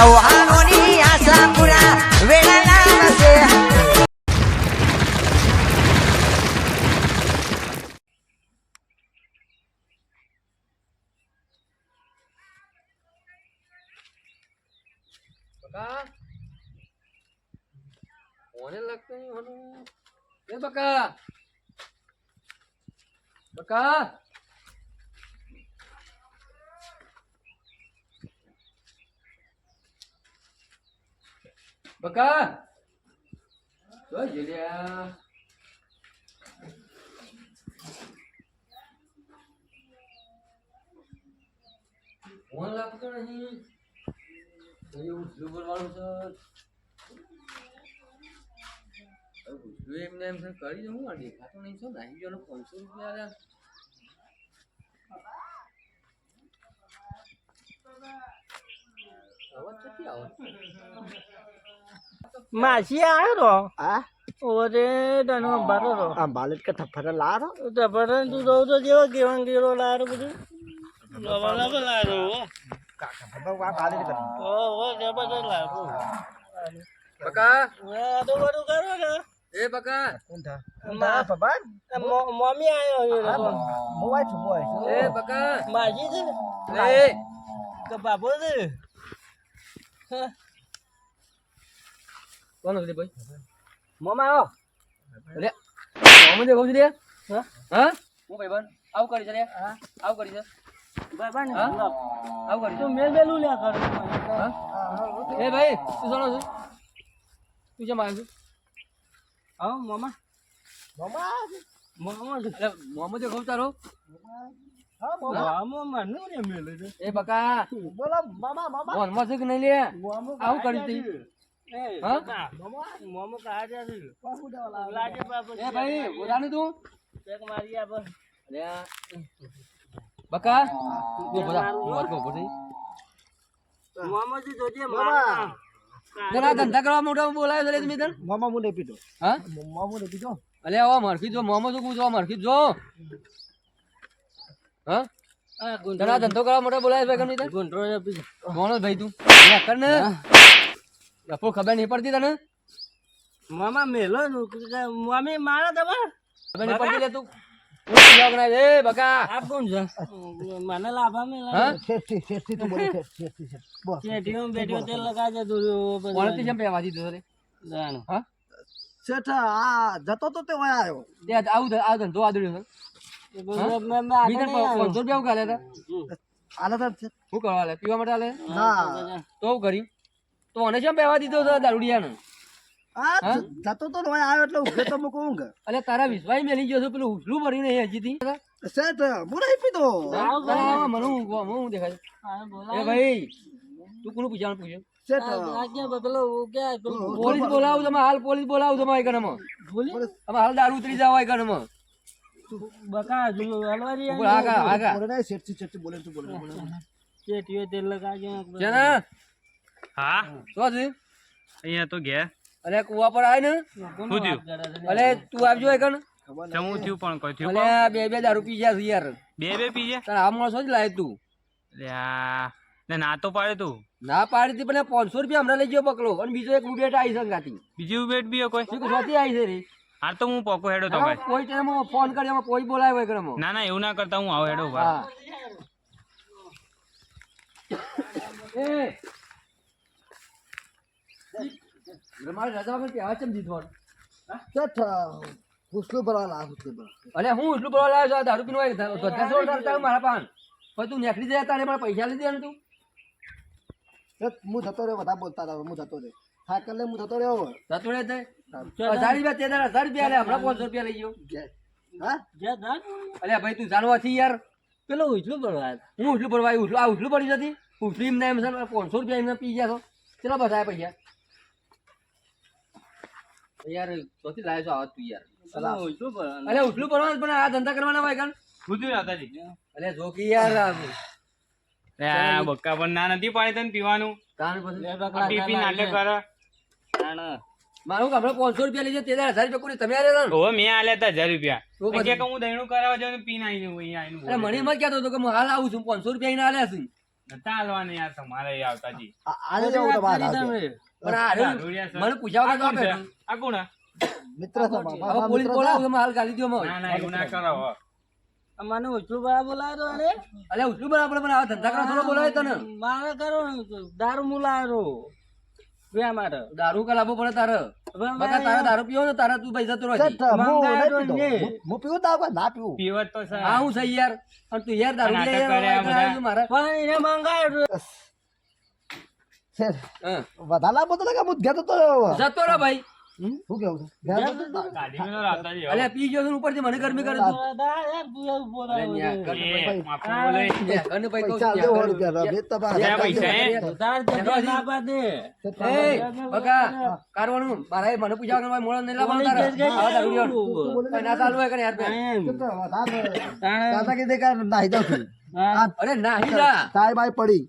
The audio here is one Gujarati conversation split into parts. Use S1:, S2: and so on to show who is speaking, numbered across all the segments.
S1: કૌહાનોની આશા પૂરા છે
S2: નહીં હોનું એ બકા બકા બકા. જોઈ જલ્યા. ફોન લાગતો નહીં. એવું ઉઠલું કરવાનું છે. ઉઠલું એમને એમ કરી દઉં. આ દેખાતો નહીં છો. નાહી ગયો પાંચસો રૂપિયા. અવાજ ક્યાંથી આવે?
S3: માસી આવ્યો
S4: હા
S3: ઓરે તનો બારો રહો
S4: આ બાલેટ કે થપ્પડ લારો
S3: તો તું જોઉં તો જેવો કેવાં ગેરો લારો બધું? લવા લવા
S4: કાકા બાબા વા બાલેટ
S3: ઓ ઓ જબરદસ્ત લારો
S2: બકા?
S3: આ તો બધું કરો ને
S2: એ બકા?
S4: કોણ થા?
S3: મા-
S4: ના બાબા
S3: આ મો- મમ્મી આવ્યો
S4: મોવાય છું
S2: એ બકા?
S3: માસી છે
S2: એ.
S3: કે બાબો છે? હા.
S2: કોણ હતી ભાઈ
S3: મમા આવો
S2: અરે મોહમ્મદ કહું છું
S3: હા?
S2: હા હું ભાઈ બન આવ કરી છે રે
S3: હા.
S2: આવ કરી છે ભાઈ
S3: બન
S2: આવ કરી
S3: તું મેલ મેલું લે કર
S2: હા? એ ભાઈ તું સોનો છું તું કેમ આવ્યો છું
S3: હા મમા
S4: મોમા
S3: મમ્મા છે.
S2: અરે કહું તારો
S4: મોમા
S3: હા, મમ્મા નું ને મેલે છે
S2: એ બકા
S4: બોલો મામા મામા
S2: મોહમ્મદ છે કે નહીં લે આવું કરી
S3: કહા
S2: તું બકા? ધંધા કરવા મોટા બોલાવ્યો છે તમે તને?
S4: મામા મુને પીધો.
S2: હા?
S4: મામા મુને પીધો.
S2: અલે આવો મરખી જો મોમો શું જો મરખી જો. હા? ધંધો કરવા મોટા બોલાવ્યો છે કેમ નહીં
S3: ગુંડરો છે
S2: ભાઈ તું? લે કર ને. લફો ખબર નહીં પડતી તને?
S3: મામા મેલો મમ્મી મારા તમાર
S2: ખબર નહીં પડતી લે તું.
S4: જતો તો તે આવ્યો.
S2: આવું ધંધો પાંચસો રૂપિયા હું? કરવા લે પીવા માટે તો હું કરી? તો મને કેમ પહેવા દીધો છે દારૂડિયાને?
S4: આ જતો તો વયા આવ્યો એટલે ઉભે તો મૂકું ઊંઘ.
S2: અલે તારા વિશ્વાસ મેલી ગયો છે પેલું ઉછલું ભરીને એ હજીથી
S4: શેઠ મુને પીધો.
S2: મને હું હું હું દેખાય એ ભાઈ તું કોનું પૂછવાનું પૂછ્યું?
S4: શેઠ
S3: આ ક્યાં પેલો ક્યાં પેલું
S2: પોલીસ બોલાવું તમે હાલ પોલીસ બોલાવું તમે તમે હાલ દારૂ ઉતરી જાવ આ કણમાં
S3: બકા જો હલવારી
S2: આગા આગા.
S4: બોલે
S3: ચેટીઓ તેલ લગાજે
S5: હા?
S2: શું છે
S5: અહીંયા તો ઘેર.
S2: અલે કુવા પર આય ને?
S5: શું થયું?
S2: અલે તું આવજો એક
S5: ચમું થયું પણ કોઈ થયું
S2: અલે બે બે દારૂ પી ગયા છે યાર.
S5: બે બે પીજે
S2: તારા આ માણસો જ લાય તું.
S5: લ્યા, ને ના તો પાડે તું.
S2: ના પાડી હતી પણ પાંચસો રૂપિયા હમણાં લઈ ગયો પકડો અને બીજો એક ઉબેટ આવી સંગાતી ગાતી
S5: બીજી બેટ બી કોઈ?
S2: સ્વાતી આવી છે રે?
S5: હા તો હું પોકો હેડો તો ભાઈ
S2: કોઈ ટાઈમ ફોન કરી એમાં કોઈ બોલાય હોય ઘરમાં
S5: ના ના એવું ના કરતા હું આવો હેડો
S2: ભાઈ એ મારે રજા વગર ચમ દીધો
S4: ભરવા લા હુસલું ભરવા
S2: અલે હું એટલું ભરવા લાવ્યો છું? દારૂ પીનો ધોધા સોળ તાર મારા પાન પણ તું નીકળી જાય તારે મારા પૈસા લીધી તું.
S4: હું જતો રહ્યો બધા બોલતા હતા હું જતો રહ્યો. સાયકલ લઈને હું જતો રહ્યો
S2: જતો રહે તે? હજાર રૂપિયા તે હજાર રૂપિયા લે હમણાં પાંચસો રૂપિયા લઈ ગયો.
S4: હા?
S3: જ્યાં
S2: ભાઈ તું જાણવા છી યાર.
S3: પેલો ઉછલું પડવા
S2: હું પડવા આવ્યું? આ ઉઠલું પડી જતી ઉઠલી એમને એમ છે પાંચસો રૂપિયા એમને પી ગયા છો. ચલો બધા પૈસા? યાર ચોથી લાવ્યો છો આવા તું યાર. અલે ઉઠલું પડવાનું પણ આ ધંધા કરવાના હોય
S5: કાન. થયું દાદાજી
S2: અલે જોકી યાર. આ
S5: બક્કા પણ ના નથી પાડી તને પીવાનું.
S2: તાણ પછી
S5: આ પી પી નાટક કરે.
S2: મારું આપણે પાંચસો રૂપિયા લઈ જાય તે હજાર રૂપિયા કોઈ તમે આલે
S5: મેં આલ્યા હતા હજાર રૂપિયા.
S2: તો
S5: કે કે હું દહીણું કરાવવા જાઉં પીને આવીને અહીંયા
S2: મને એમ જ કહેતો હતો કે હું હાલ આવું છું પાંચસો રૂપિયા એને આલ્યા છે.
S5: નતા હાલવાની યાર તમારે આવતાજી
S4: આને જવું તમારે
S3: કરી
S2: પણ આ રહ્યું,
S5: દારૂડિયા સર.
S2: મને પૂછ્યા વગર
S5: આ કોણ છે?
S2: કામ
S5: આ કોણ
S4: મિત્ર છે? મારા.
S2: હવે
S4: મારા
S2: પોલીસ
S4: મિત્ર
S2: તમે હાલ ગાલી દો મને
S5: ના ના એવું ના કરો હો.
S3: મને ઓછું બરાબર બોલાયો અરે
S2: અલ્યા ઉછલું બરાબર પણ આ ધંધા થોડો તને.
S3: મારે કરો દારૂ મુલાયો બે માટે
S2: દારૂ કા લાવવો પડે તારે? બકા તારે દારૂ પીવો ને તારે તું પૈસા તો
S4: હું પીવું તાવ ના પીવું.
S5: પીવત તો છે.
S2: હા હું સહી યાર. અને તું યાર દારૂ લે યાર,
S5: કરે આ
S2: એકલા
S5: બધા.
S2: તું મારે.
S3: પણ એને મંગાયો
S4: વધારે લાંબો તો લાગે, હું જતો
S2: રહો ભાઈ?
S4: શું કેવું.
S2: અલ્યા પી ગયો છું ઉપરથી મને ગરમી કરે કારવાનું, મારા મને પૂછ્યા વગર મોડો નહીં લાવવાનો ના ચાલુ હોય યાર
S4: નાહી જાઉં છું.
S2: અરે નાહી જા.
S4: પડી.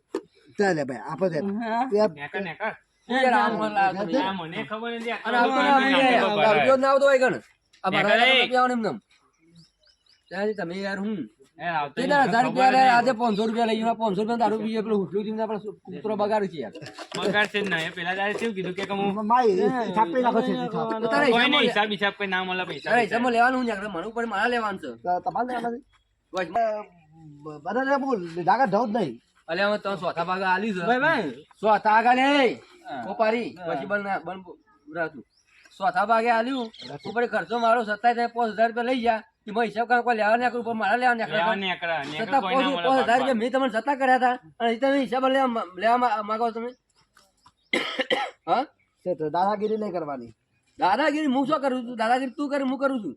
S4: ચાલે ભાઈ આપો છે
S2: મને નહીં.
S5: ખબર નથી
S2: ના દારૂ ના આવતો હોય મારા. દારૂ તમે યાર હું? હજાર રૂપિયા આજે પાંચસો રૂપિયા લઈ ગયો પાંચસો રૂપિયા દારૂ પીએ પેલું હુટલું જીને આપણે કૂતરો બગાડ છે યાર.
S5: બગાડ છે નહીં. પેલા દાડે શું કીધું કે હું
S4: માય છાપી નાખો છે છાપ.
S5: કોઈ નહીં,
S2: હિસાબમાં
S5: હિસાબ હિસાબ કોઈ ના મળે પૈસા
S2: અરે હિસાબમાં લેવાનું હું યાર મને ઉપર મારા લેવાનું છે.
S4: તમારે લેવાનું બધા. બોલ ડાગા જવું જ નહીં.
S2: અલ્યા હવે તો સોથા ભાગ આલી છે.
S3: ભાઈ ભાઈ.
S2: સોથા આગળ લે ઓપારી પછી બન બન રહેતું ચોથા ભાગે આલ્યું. ઉપર ખર્ચો મારો સત્તાવીસ પાંચ હજાર રૂપિયા લઈ જા એમાં હિસાબ કોઈ લેવા નીકળું પણ મારા લેવા
S5: લેવા
S2: નીકળે
S5: નેકરા, નેકર
S2: છતાં પાંચ પાંચ હજાર રૂપિયા મેં તમને જતા કર્યા હતા. અને તમે હિસાબ લેવા લેવા માગો તમે? હા?
S4: તો દાદાગીરી નહીં કરવાની.
S2: દાદાગીરી હું શું કરું છું? દાદાગીરી તું કરે હું કરું છું?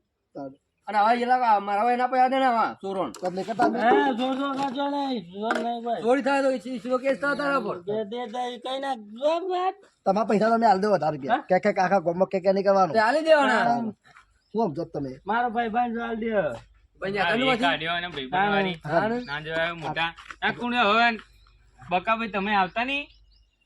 S2: અને હવે એલા મારા ભાઈ એના પૈસા દે ને આવા ચોરોણ.
S4: તો હે નહીં.
S3: હા ના જો ને નહીં જો નહીં ભાઈ.
S2: ચોરી થાય તો ઈસરો કેસ થાય તારા પર.
S3: દે દે દે કઈ ના જો વાત.
S4: તમારા પૈસા તમે આલ દો વધારે રૂપિયા કે કે કાકા ગોમક કે કે નહીં કરવાનું?
S2: આલી દેવાના.
S4: શું જો તમે?
S3: મારો ભાઈ ભાઈ જો હાલ દે
S2: ભાઈ
S5: આ
S2: ત્યાં
S5: કાઢ્યો અને ભાઈબંધવાળી.
S2: હતું
S5: ના જોયા મોટા. આ કોણ હવે બકાભાઈ તમે આવતા નહીં?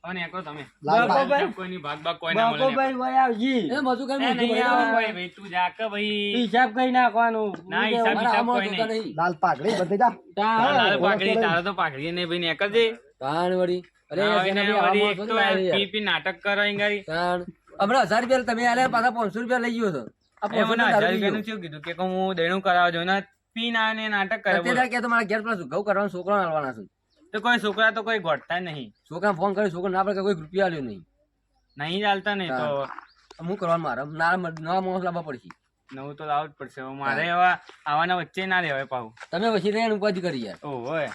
S5: હવે નેકરો તમે.
S4: લાલભાઈ.
S5: કોઈની ભાગ ભાગ કોઈ ના મળે
S3: બાપો ભાઈ ભાઈ આવજી.
S2: એ મજુ કઈ
S5: એ
S2: ભાઈ.
S5: ભાઈ, ભાઈ, તું જા કે ભાઈ.
S3: હિસાબ કઈ નાખવાનું.
S5: ના હિસાબ હિસાબ કોઈ નહીં.
S2: નહીં.
S4: લાલ પાઘડી બંધી જા.
S5: લાલ પાઘડી
S4: ઓળખ
S5: તો પાઘડી નહીં ભાઈ નેકરજે
S2: તાણ વળી. અરે એને
S5: વળી એક તો આ
S2: લાવી યાર.
S5: પી પી નાટક કરો.
S2: તાણ. હમણાં હજાર રૂપિયા તમે આલે પાછા પાંચસો રૂપિયા લઈ ગયો છો. આ પાંચસો
S5: મને
S2: રૂપિયા
S5: હજાર
S2: દારૂ
S5: શું કીધું? કે હું દેણું કરાવવા જાઉં ને પી ના ને નાટક કરે
S2: કે તમારા ઘેર પેલા ઘઉં કરવાના છોકરો આવવાના છે.
S5: તો કોઈ છોકરા તો કોઈ ગોઠતા નહીં.
S2: છોકરા ફોન કરે છોકરા ના પડે કોઈ રૂપિયા આલ્યો નહીં.
S5: નહીં ચાલતા નહીં તો
S2: હું. કરવાનું મારે? ના નવા માણસ લાવવા પડશે.
S5: નવું તો લાવવું જ પડશે. મારે એવા આવવાના વચ્ચે ના રહેવાય પાવું
S2: તમે પછી રહ્યા ઉપાધિ કરી યાર.
S5: ઓ હોય.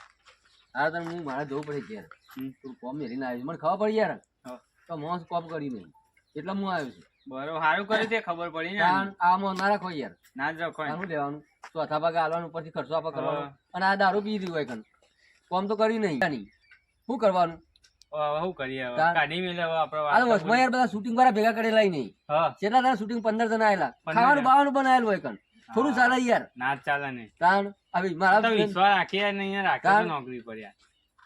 S2: હા તમે હું મારે જવું પડે ઘેર. તું કોમ મેરીને આવ્યું મને ખબર પડી યાર. તો મોસ કોમ કરી નહીં એટલે હું આવ્યો છું.
S5: બરોબર સારું કર્યું તે ખબર પડી ને
S2: આ આમાં ના રાખો યાર.
S5: ના જ રાખો
S2: શું લેવાનું? ચોથા ભાગે હાલવાનું ઉપરથી ખર્ચો આપવા કરવાનો. અને આ દારૂ પી રહ્યું હોય કણ કોમ તો કરી નહીં. શું કરવાનું?
S5: શું કરીએ? કાઢી મેલે આપણે
S2: આ
S5: વાત
S2: યાર બધા શૂટિંગ વાળા ભેગા કરેલા નહીં. કેટલા તારા શૂટિંગ પંદર જણા આયેલા. ખાવાનું બાવાનું બનાવેલું હોય કણ. થોડું ચાલે યાર.
S5: ના ચાલે ને
S2: તાણ આવી
S5: તો વિશ્વાસ રાખીએ નહીં રાખે નોકરી પર યાર.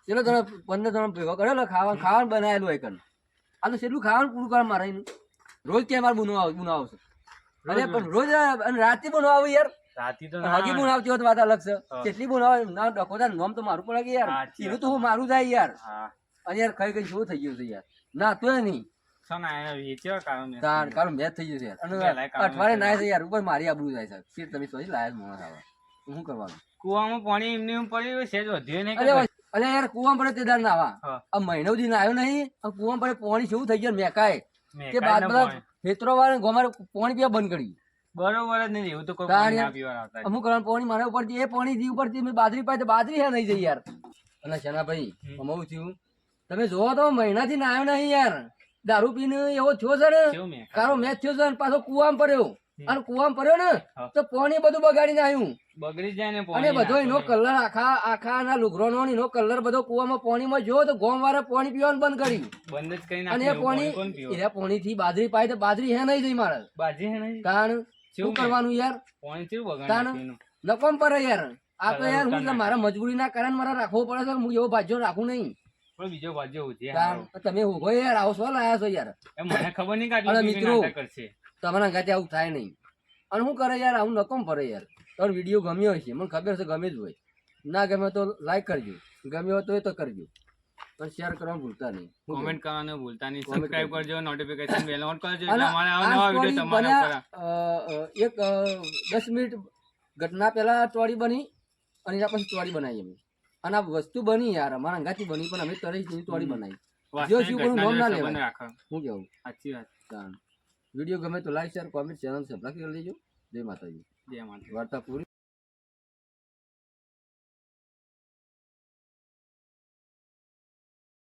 S2: ચલો તમે પંદર જણા ભેગો કરેલો ખાવાનું ખાવાનું બનાવેલું હોય કણ. આ તો ખાવાનું પૂરું કરવા મારે રોજ ક્યાં મારે બુનો આવ બુનો આવશે. અરે પણ રોજ. અને રાતે બુનો આવે યાર.
S5: રાતી તો
S2: હગી હોત વાત અલગ છે. કેટલી બુન આવે ના ડકોતા નોમ તો મારું પડે કે યાર. એનું તો હું મારું થાય યાર. અને યાર ખાઈ કઈ શું થઈ ગયું છે યાર. ના તો નહીં.
S5: છો ને આ વેચ્યો કારણ મેં.
S2: તાર કારું મેચ થઈ ગયું છે અને અઠવાડિયે
S5: નથી
S2: યાર. ઉપર મારી આબરૂ જાય છે. તમે સોચી લાયક માણસ આવે. શું કરવાનું?
S5: કુવામાં પાણી એમને એમ પડ્યું વધ્યું નહીં
S2: અરે અરે યાર કુવામાં પડે તે દાર નાવા આ મહિનો દી આવ્યો નહીં કુવામાં પડે પાણી શું થઈ ગયું મેકાય. કે
S5: કાંઈ
S2: બાદ બધા ખેતરો વાળા ગોમારે પાણી પીવા બંધ કરી
S5: બરોબર જ નહીં એવું તો કોઈ પાણી ના
S2: યાર.
S5: પીવા આવતા
S2: અમુક કરવાનું પાણી મારા ઉપરથી એ પાણી થી ઉપરથી મેં બાજરી પાય તો બાજરી હે નહીં જઈ યાર. અને શના ભાઈ
S5: હમ.
S2: છું તમે જોવો તો મહિનાથી નાયો નહીં યાર. દારૂ પીને એવો થયો છે ને કારો મેચ થયો છે પાછો કુવામાં પડ્યો. અને કુવામાં પડ્યો ને તો પાણી બધું બગાડીને આવ્યું.
S5: બગડી જાય ને
S2: અને બધો એનો કલર આખા આખા ના લુગરોનો નો એનો કલર બધો કુવામાં પાણીમાં જો તો ગોમ વાળા પાણી પીવાનું બંધ કર્યું.
S5: બંધ જ કરી
S2: અને પાણી એ પાણી થી બાજરી પાય તો બાજરી હે નહીં જઈ મારે.
S5: બાજરી હે નહીં?
S2: કારણ શું કરવાનું યાર? નકોમ પડે યાર. આ તો યાર હું મારા મજબૂરી ના કારણ મારા રાખવો પડે છે હું એવો ભાજ્યો રાખું નહીં.
S5: પણ બીજો
S2: તમે ઊભો યાર આવો છો લાયા છો યાર?
S5: મને ખબર નહીં
S2: મિત્રો. તમારા ગાતે આવું થાય નહીં. અને હું કરે યાર આવું નકોમ પડે યાર. વીડિયો ગમ્યો હશે મને ખબર છે ગમે જ હોય. ના ગમે તો લાઈક કરજો. ગમ્યો તો એ તો કરજો. પણ શેર કરવાનું ભૂલતા નહીં.
S5: કોમેન્ટ કરવાનું ભૂલતા નહીં. સબસ્ક્રાઇબ
S2: કરજો.
S5: નોટિફિકેશન બેલ ઓન કરજો. એટલે અમારે નવા વિડિયો તમારા ઉપર
S2: એક 10 મિનિટ ઘટના પહેલા સ્ટોરી બની અને એના પછી સ્ટોરી બનાવી અમે. અને આ વસ્તુ બની યાર અમારા અંગાથી બની પણ અમે તરી સ્ટોરી બનાવી. જો શું
S5: કોનું
S2: નામ ના લેવાય. હું કેવું
S5: સાચી વાત.
S2: વિડિયો ગમે તો like share comment channel subscribe કરી લેજો. જય માતાજી.
S5: જય માતાજી.
S2: વાર્તા પૂરી